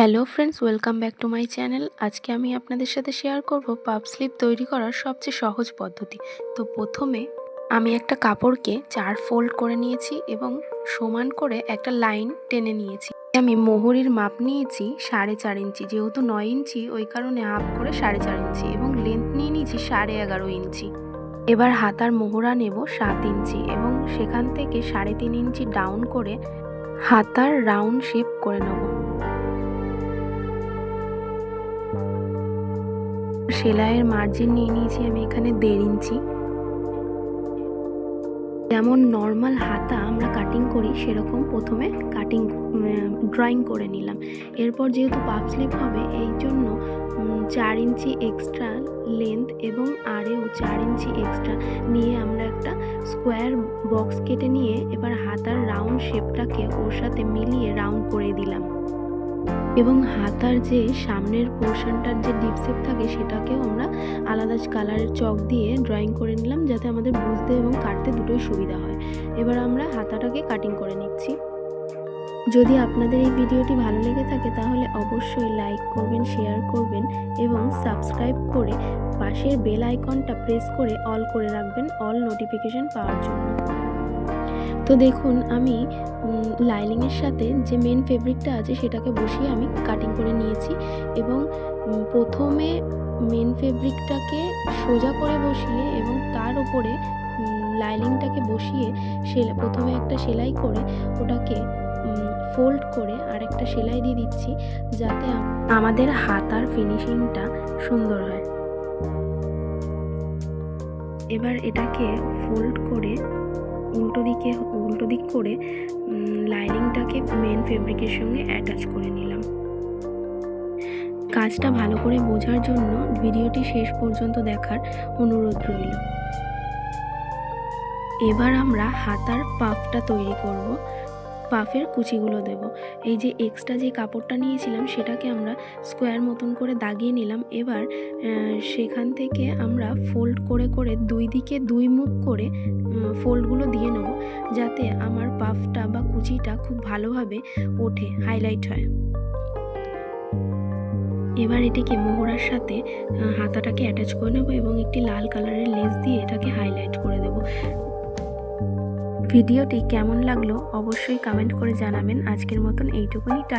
Hello friends, welcome back to my channel. আজকে আমি আপনাদের সাথে শেয়ার করব পাপ স্লিপ তৈরি করার সবচেয়ে সহজ পদ্ধতি। তো প্রথমে আমি একটা কাপড়কে চার ফোল্ড করে নিয়েছি এবং সমান করে একটা লাইন টেনে নিয়েছি। আমি মোহরির মাপ নিয়েছি সাড়ে চার ইঞ্চি, যেহেতু নয় ইঞ্চি, ওই কারণে হাফ করে সাড়ে চার ইঞ্চি এবং লেন্থ নিয়ে নিয়েছি সাড়ে এগারো ইঞ্চি। এবার হাতার মোহরা নেব সাত ইঞ্চি এবং সেখান থেকে সাড়ে তিন ইঞ্চি ডাউন করে হাতার রাউন্ড শেপ করে নেব। সেলাইয়ের মার্জিন নিয়ে নিয়েছি, আমি এখানে দেড় ইঞ্চি। যেমন নর্মাল হাতা আমরা কাটিং করি, সেরকম প্রথমে কাটিং ড্রয়িং করে নিলাম। এরপর যেহেতু পাপ স্লিপ হবে, এই জন্য চার ইঞ্চি এক্সট্রা লেন্থ এবং আরেও চার ইঞ্চি এক্সট্রা নিয়ে আমরা একটা স্কোয়ার বক্স কেটে নিয়ে এবার হাতার রাউন্ড শেপটাকে ওর সাথে মিলিয়ে রাউন্ড করে দিলাম। এবং হাতার যে সামনের পোর্শনটার যে ডিপসেপ থাকে সেটাকেও আমরা আলাদা কালারের চক দিয়ে ড্রয়িং করে নিলাম যাতে আমাদের বুঝতে এবং কাটতে দুটোই সুবিধা হয়। এবার আমরা হাতাটাকে কাটিং করে নিচ্ছি। যদি আপনাদের এই ভিডিওটি ভালো লেগে থাকে তাহলে অবশ্যই লাইক করবেন শেয়ার করবেন এবং সাবস্ক্রাইব করে পাশের বেল আইকনটা প্রেস করে অল করে রাখবেন অল নোটিফিকেশন পাওয়ার জন্য। তো দেখুন, আমি লাইলিংয়ের সাথে যে মেন ফেব্রিকটা আছে সেটাকে বসিয়ে আমি কাটিং করে নিয়েছি এবং প্রথমে মেন ফেব্রিকটাকে সোজা করে বসিয়ে এবং তার উপরে লাইলিংটাকে বসিয়ে সেলাই প্রথমে একটা সেলাই করে ওটাকে ফোল্ড করে আর একটা সেলাই দিয়ে দিচ্ছি যাতে আমাদের হাতার ফিনিশিংটা সুন্দর হয়। এবার এটাকে ফোল্ড করে উল্টো দিকে, উল্টো দিক করে লাইনিংটাকে মেন ফেব্রিকের সঙ্গে অ্যাটাচ করে নিলাম। কাজটা ভালো করে বোঝার জন্য ভিডিওটি শেষ পর্যন্ত দেখার অনুরোধ রইল। এবার আমরা হাতার পাফটা তৈরি করব। পাফের কুচিগুলো দেব। এই যে এক্সট্রা যে কাপড়টা নিয়েছিলাম, সেটাকে আমরা স্কোয়ার মতন করে দাগিয়ে নিলাম। এবার সেখান থেকে আমরা ফোল্ড করে করে দুই দিকে দুই মুখ করে ফোল্ডগুলো দিয়ে নেব, যাতে আমার পাফটা বা কুচিটা খুব ভালোভাবে ওঠে হাইলাইট হয়। এবার এটিকে মোহরার সাথে হাতাটাকে অ্যাটাচ করে নেব এবং একটি লাল কালারের লেস দিয়ে এটাকে হাইলাইট করে দেব। ভিডিওটি কেমন লাগল অবশ্যই কমেন্ট করে জানাবেন। আজকের মতন এইটুকুনি।